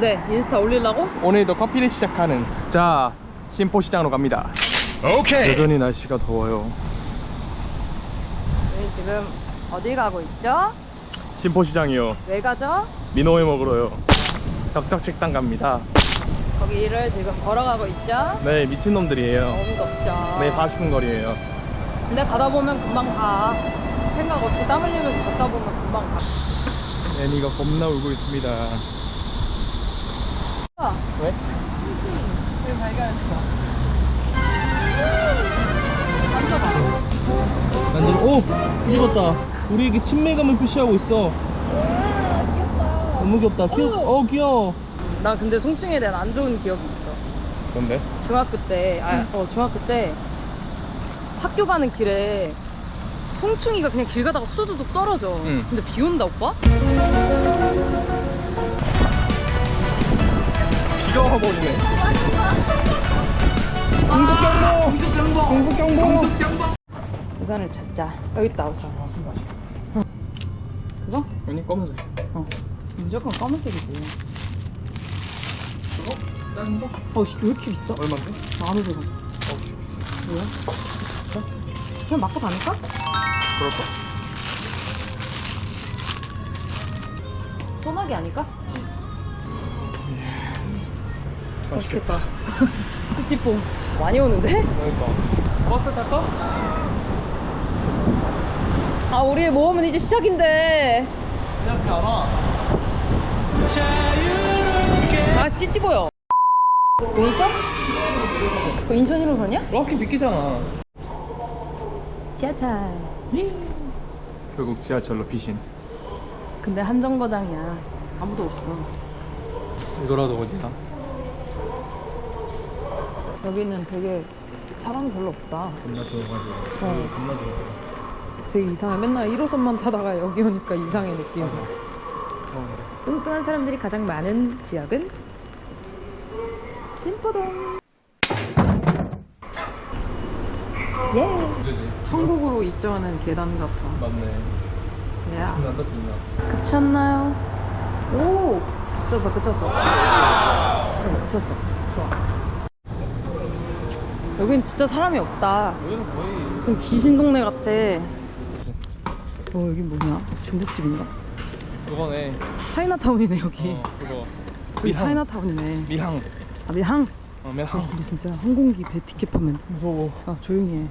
뭔데? 인스타 올리려고? 오늘도 커피를 시작하는 자 신포시장으로 갑니다 Okay. 여전히 날씨가 더워요 저희 지금 어디 가고 있죠? 신포시장이요 왜 가죠? 민호회 먹으러요 덕적식당 갑니다 거기를 지금 걸어가고 있죠? 네 미친놈들이에요 너무 덥죠? 네 40분 거리에요 근데 가다 보면 금방 가. 생각 없이 땀 흘리면서 걷다 보면 금방 가. 애니가 겁나 울고 있습니다 아, 왜? 지금 발견했어. 만져봐. 완전 오! 읽었다 우리에게 친밀감을 표시하고 있어 너무 귀엽다 귀여 어 귀여워 나 근데 송충이에 대한 안 좋은 기억이 있어. 뭔데? 중학교 때, 아, 어, 중학교 때 학교 가는 길에 송충이가 그냥 길 가다가 후두둑 떨어져. 응. 근데 비 온다, 오빠? 비가 와버리네 공속경보! 공속경보! 우산을 찾자. 여기 있다, 우산. 어. 그거? 아니 검은색 어. 무조건 검은색이지. 그거? 작은 거? 어, 씨, 왜 이렇게 비싸? 얼만데? 만 원. 들어. 어우 비싸 뭐야? 그냥 맞고 다닐까? 그럴까? 소나기 아닐까? 맛있겠다 맛있겠다. 찌찌뽕. 많이 오는데? 그러니까 버스 탈까? 아, 우리의 모험은 이제 시작인데. 그냥 안 와. 아, 찌찌 보여. 인천? 그 인천 1호선이야? 럭키 비키잖아 지하철. 결국 지하철로 피신 근데 한정거장이야. 아무도 없어. 이거라도 어디야? 여기는 되게 사람이 별로 없다. 겁나 조용하지 어. 겁나 조용해 되게 이상해. 맨날 1호선만 타다가 여기 오니까 이상해 느낌. 어. 뚱뚱한 사람들이 가장 많은 지역은 신포동. 예. 문제지 천국으로 입장하는 계단 같아. 맞네 야. 빛난다 빛나 그쳤나요? 오! 그쳤어, 그쳤어. 어, 그쳤어. 좋아. 여긴 진짜 사람이 없다. 여기는 거의 무슨 귀신 동네 같아. 어, 여긴 뭐냐? 중국집인가? 그거네 차이나타운이네, 여기. 어 그거 여기 차이나타운이네. 미항 아, 미항. 어 미항 근데 진짜 항공기 배 티켓 파면 무서워 아 조용히 해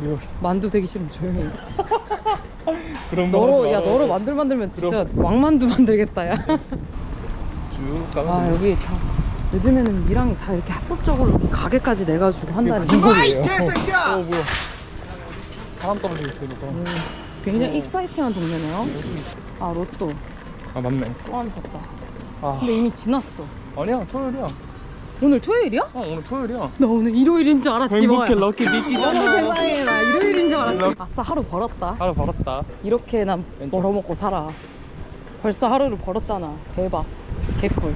우리 여기 만두 되기 싫으면 조용히 해 그런 거 너로 하지 야 말아요. 너로 만들 만들면 진짜 왕만두 만들겠다 야아 쭉 가면 돼. 여기 다 요즘에는 미랑이 다 이렇게 합법적으로 가게까지 내가지고 한다니 무슨 소리예요? 개새끼야! 어 뭐야 사람 떨어져 있어 이거 음, 굉장히 익사이팅한 동네네요 아 로또 아 맞네 또안 샀다 아 근데 이미 지났어 아니야 토요일이야 오늘 토요일이야? 어 오늘 토요일이야 나 오늘 일요일인 줄 알았지 행복해 뭐야. 럭키 어머 미끼잖아 세상에 나 일요일인 줄 알았지 아싸 하루 벌었다 하루 벌었다 이렇게 난 왼쪽. 벌어먹고 살아. 벌써 하루를 벌었잖아. 대박. 개꿀.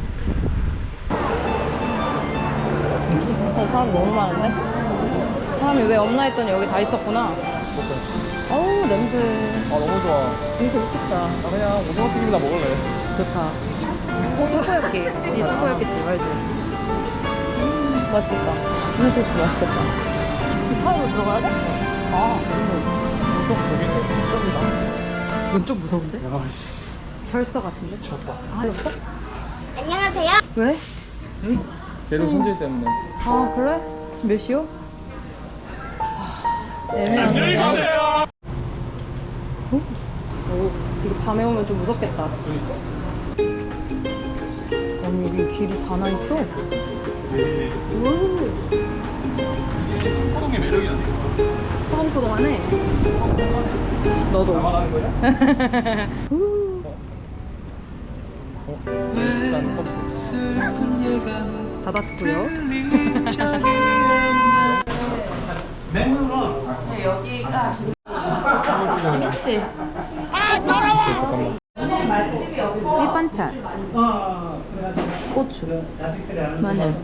사람 너무 많은데? 사람이 왜 없나 했더니 여기 다 있었구나. 어우, 냄새. 아 너무 좋아 냄새 미쳤다. 나 그냥 오징어 튀김이나 먹을래 좋다. 어, 타코야끼. 이 타코야끼 집 알지? 음, 맛있겠다. 이거 진짜 맛있겠다. 이 사이로 들어가야 돼? 아, 왼쪽. 왼쪽, 왼쪽이다. 왼쪽 무서운데? 야씨 혈서 같은데? 미쳤다 아, 없어? 안녕하세요. 왜? 재료 손질 때문에. 아 그래? 지금 몇 시요? 하, 애매한데 어? 오, 이거 밤에 오면 좀 무섭겠다. 그러니까. 아니 여기 길이 다 나 있어? 이게 신포동의 매력이 아닐까 포동포동하네 너도. 나가는 거냐? 우. 어? 일단 검색 닫았고요. 여기가 김치. 잠깐만 밑반찬. 고추. 마늘.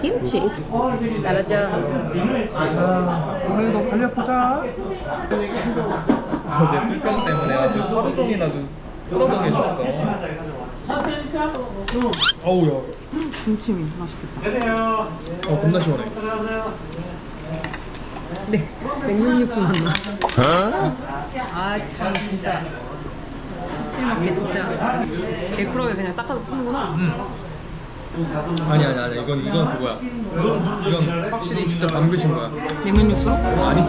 김치. 나라죠. 오늘도 달려보자. 어제 술병 때문에 아주 하루 종일 아주 쓰러져 계셨어 어우 야 김치미 맛있겠다. 어, 겁나 시원해 네, 냉면 육수 맛나. 아, 참, 진짜. 칠칠맞게 진짜. 개쿨하게 그냥 닦아서 쓰는구나. 아니 아니 아니 이건 이건 그거야. 이건 확실히 직접 담그신 거야. 냉면 육수? 아니.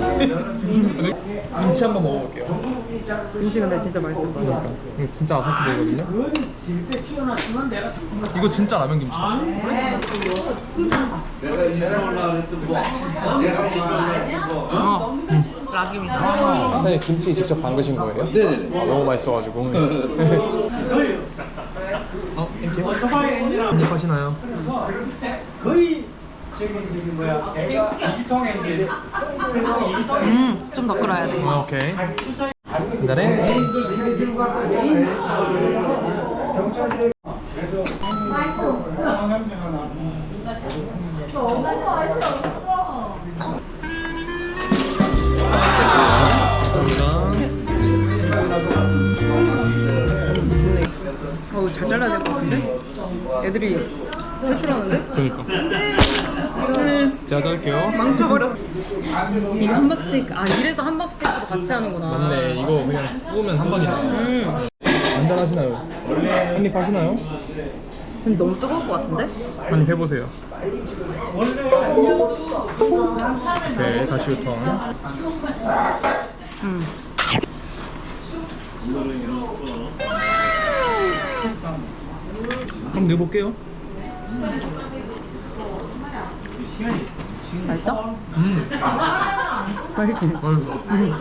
김치 한번 먹어볼게요. 김치 근데 진짜 맛있을 거야. 이거 진짜 아삭해 보이거든요? 이거 진짜 라면 김치다 어, 락임이. 사장님 김치 직접 담그신 거예요? 네네. 아, 너무 맛있어가지고 어, 땡큐 한입 하시나요? 거의 저기 저기 뭐야 이통에 이제 이통에. 음, 좀 더 끓여야 돼. 아, 오케이 한잔해 어 우, 잘 잘라야 될 것 같은데? 애들이 탈출하는데? 그러니까 제가 자를게요 망쳐버렸어. 이거 함박스테이크. 아, 이래서 함박스테이크도 같이 하는구나. 맞네 이거 그냥 구우면 한 방이네 음. 한잔 하시나요? 한입 하시나요? 근데 너무 뜨거울 것 같은데? 한입 해보세요 오케이 다시 유턴 음. 한번 내볼게요. 맛있어? 음. 맛있긴 해. 맛있어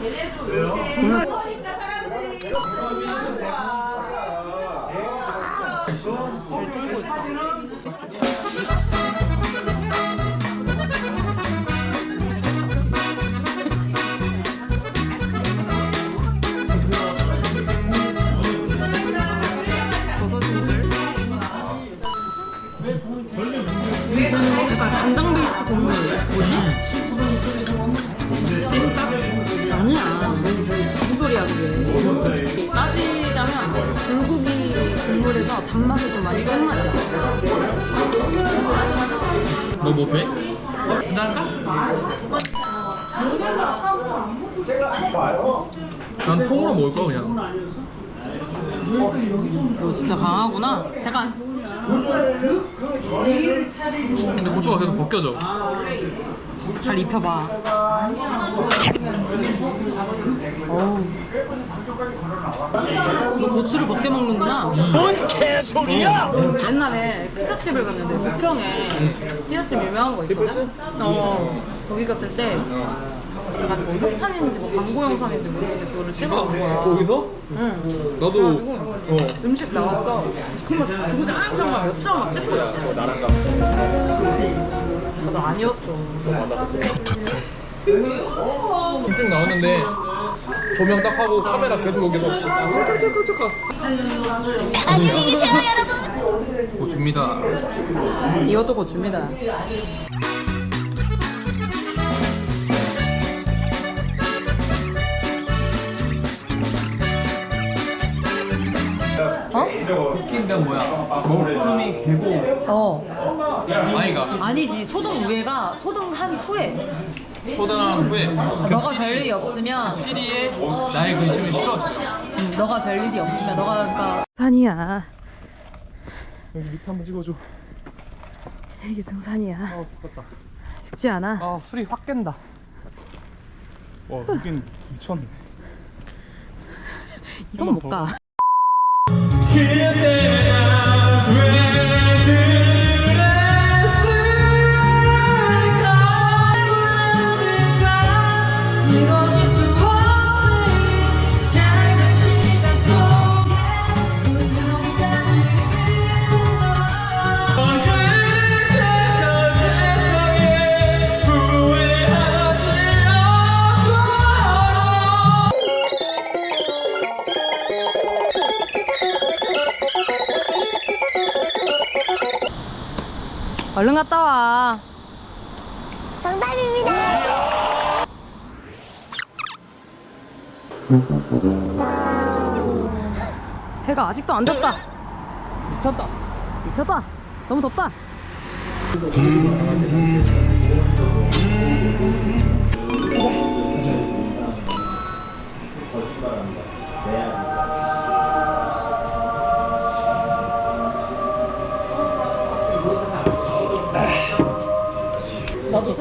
잘 난 통으로 먹을 거야 그냥. 너 진짜 강하구나. 약간 근데 고추가 계속 벗겨져. 잘 입혀봐. 어우. 너 고추를 벗겨 먹는구나. 뭔 개소리야? 옛날에 피자집을 갔는데 부평에 피자집 유명한 거 있거든? 어. 거기 갔을 때 약간 뭐 협찬인지 뭐 광고 영상인지 모르겠는데 그거를 찍어놓은 거야. 거기서? 응. 나도 그래가지고 어. 음식 나왔어. 그막 그거 짱짱 몇장막 찍고 있어 나랑 갔어. 나도 아니었어. 맞았어. 김쭉 나왔는데 조명 딱 하고 카메라 계속 여기서 쩔쩔쩔쩔 안녕히 계세요 여러분. 고줍니다. 이것도 고추입니다 어? 웃긴면 뭐야? 먹구름이 개고 어. 아이가. 아니지. 소등 위에가 소등한 후에. 초등한 후에. 너가 별 일이 없으면 피리에 나의 근심을 실어줘 응, 너가 별 일이 없으면 너가 그러니까 산이야. 여기 밑에 한번 찍어줘. 이게 등산이야. 아 죽겠다. 쉽지 않아. 아 술이 확 깬다. 와 여긴. 미쳤네. 이건 못 가 얼른 갔다 와 정답입니다. 해가 아직도 안 졌다 미쳤다. 미쳤다. 너무 덥다. 나도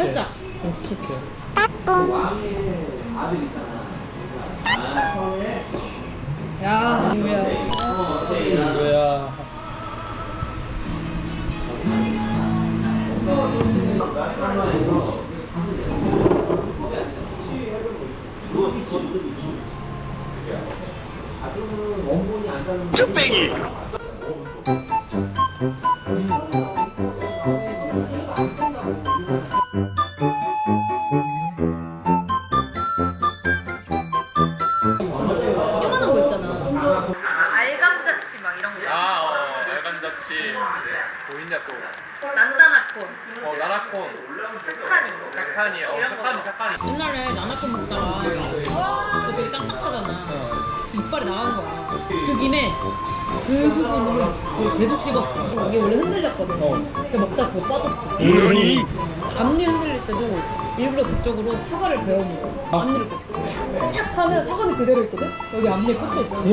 살짝. 수축해. 야, 뭐야. 친구야. 요만한 알감자치. 보이냐 또. 난다나콘, 어, 나라콘. 착하니. 착하니. 어, 착하니, 착하니. 옛날에 나나콘 먹다가 너 되게 딱딱하잖아. 이빨이 나간 거야. 그 김에 그 부분으로 그걸 계속 씹었어. 이게 원래 흔들렸거든. 근데 먹다 그거 빠졌어. 앞니 흔들릴 때도 일부러 그쪽으로 사과를 베어 먹어. 앞니를 착착 하면 사과는 그대로 있거든? 여기 앞니에 꽂혀 있어.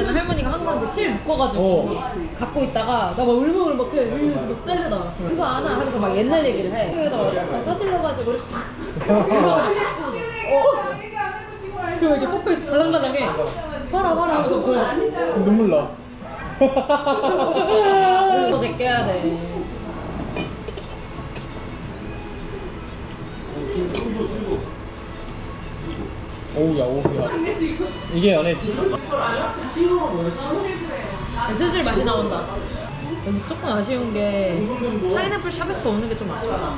때는 할머니가 항상 그실 묶어가지고 갖고 있다가 나 막 울먹울먹 해 이러면서 막 때려다 그거 아나? 하면서 막 옛날 얘기를 해. 그래서 막 사질러가지고 이렇게 어. 그럼 이렇게 뽑혀있어 달랑달랑해. 봐라 봐라 하면서. 눈물 나. 또 제껴야 돼 오우야, 오우야. 이게 연애지. 슬슬 맛이 나온다 근데 조금 아쉬운 게 파인애플 샤베트 오는 게 좀 아쉬워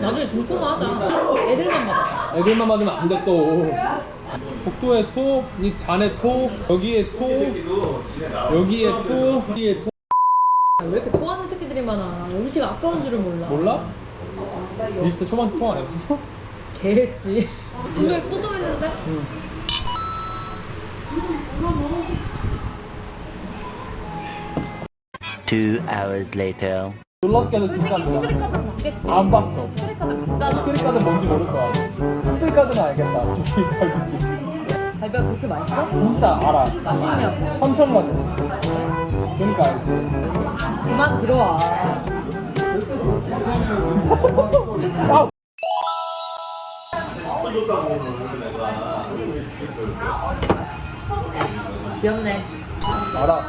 나중에 중포만 하자 애들만 먹어 애들만 맞으면 안 돼, 또. 복도에 토, 이 잔에 토, 여기에 토, 여기에 토, 여기에 토. 아, 왜 이렇게 토하는 새끼들이 많아 음식 아까운 줄을 몰라 몰라? 리스트 초반 토안 해봤어? 개했지 분명히 고소했는데 Two hours later. 놀랍게도 진짜 봤겠지 안 봤어. 시크릿 카드 봤잖아 스크린카드는 뭔지 모를 거야. 스크린카드는 알겠다. 조기 갈비찜. 갈비가 그렇게 맛있어? 진짜 알아. 맛있냐고 삼천만 그러니까 알지. 그만 들어와 아! 귀엽네 알아.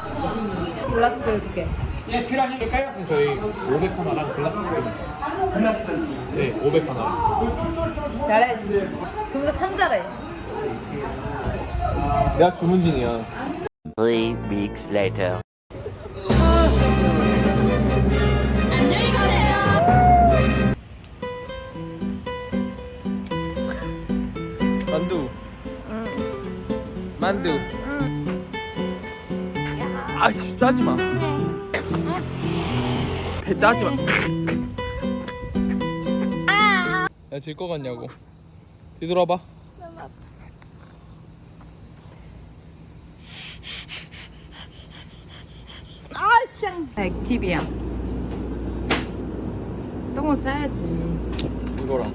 글라스 두개 예, 필요하실까요? 저희 500 하나랑 글라스 두 개. 네, 500 하나. 잘했어 정말 참 잘해 내가 주문진이야. Three weeks later. 안녕히 가세요 만두. 만두. 아씨 짜지 마. 배 짜지 마. 야질 것 같냐고. 뒤돌아봐. 액티비야 똥은 싸야지 이거랑.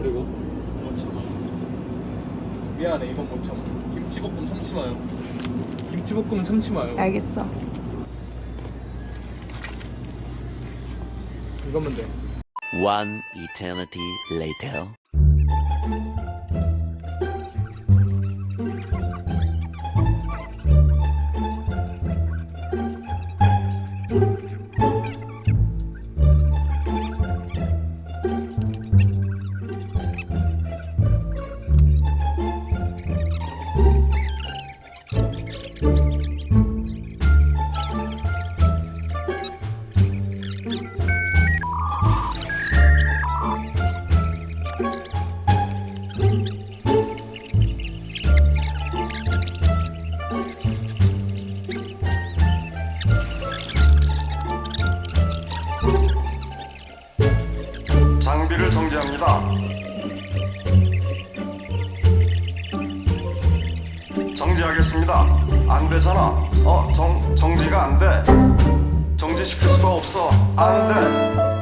그리고? 미안해 이건 못 참아. 김치볶음 참치 마요. 김치볶음 참치 마요. 알겠어 이거면 돼. One eternity later. 아니라 정지하겠습니다. 안 되잖아. 어, 정, 정지가 안 돼. 정지시킬 수가 없어. 안 돼.